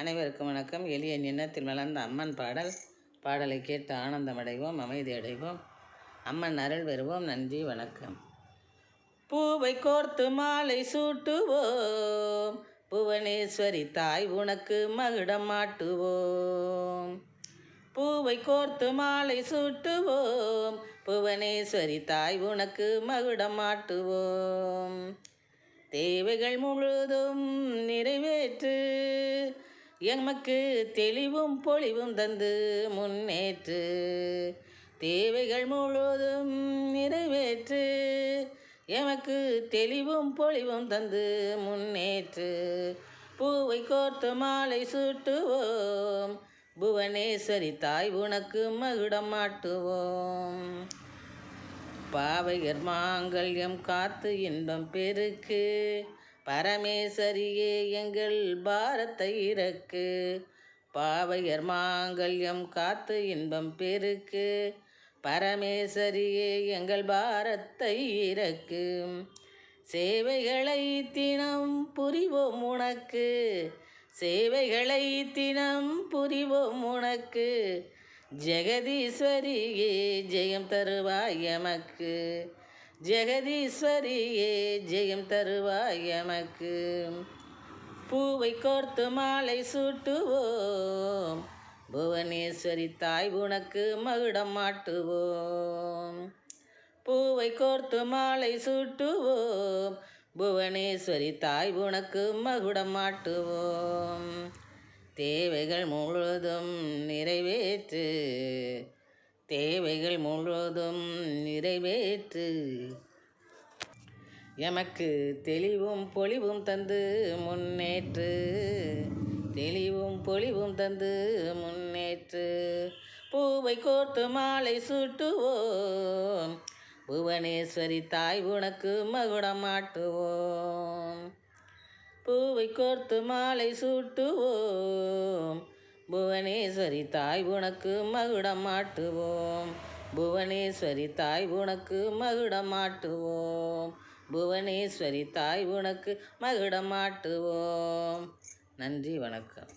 அனைவருக்கும் வணக்கம். எளிய நின்னத்தில் மலர்ந்த அம்மன் பாடல். பாடலை கேட்டு ஆனந்தமடைவோம் அமைதி அடைவோம். அம்மன் அருள் பெறுவோம். நன்றி வணக்கம். பூவை கோர்த்து மாலை சூட்டுவோம். புவனேஸ்வரி தாய் உனக்கு மகுடம் மாட்டுவோம் பூவை கோர்த்து மாலை சூட்டுவோம். புவனேஸ்வரி தாய் உனக்கு மகுடம் மாட்டுவோம் தேவைகள் முழுதும் நிறைவேற்று. எமக்கு தெளிவும் பொழிவும் தந்து முன்னேற்று. தேவைகள் முழுவதும் நிறைவேற்று. எமக்கு தெளிவும் பொழிவும் தந்து முன்னேற்று. பூவை கோர்த்து மாலை சூட்டுவோம். புவனேஸ்வரி தாய் உனக்கு மகுடம் மாட்டுவோம் பாவையர் மாங்கல்யம் காத்து இன்பம் பெருக்கு. பரமேஸ்வரியே எங்கள் பாரத்தை இறக்கு. பாவையர் மாங்கல்யம் காத்து இன்பம் பெருக்கு. பரமேஸ்வரியே எங்கள் பாரத்தை இறக்கு. சேவைகளை தினம் புரிவோம் உனக்கு. சேவைகளை தினம் புரிவோம் உனக்கு. ஜெகதீஸ்வரியே ஜெயம் தருவாய் எமக்கு. ஜெகதீஸ்வரியே ஜெயம் தருவாய் எமக்கு பூவை கோர்த்து மாலை சூட்டுவோம். புவனேஸ்வரி தாய் உனக்கு மகுடம் மாட்டுவோம். பூவை கோர்த்து மாலை சூட்டுவோம். புவனேஸ்வரி தாய் உனக்கு மகுடம் மாட்டுவோம். தேவைகள் முழுதும் நிறைவேற்று. தேவைகள் முழுவதும் நிறைவேற்று. எமக்கு தெளிவும் பொலிவும் தந்து முன்னேற்று. தெளிவும் பொலிவும் தந்து முன்னேற்று. பூவை கோர்த்து மாலை சூட்டுவோம். புவனேஸ்வரி தாய் உனக்கு மகுடம் மாட்டுவோம் பூவை கோர்த்து மாலை சூட்டுவோம். புவனேஸ்வரி தாய் உனக்கு மகுடம் மாட்டுவோம் புவனேஸ்வரி தாய் உனக்கு மகுடம் மாட்டுவோம் புவனேஸ்வரி தாய் உனக்கு மகுடம் மாட்டுவோம் நன்றி வணக்கம்.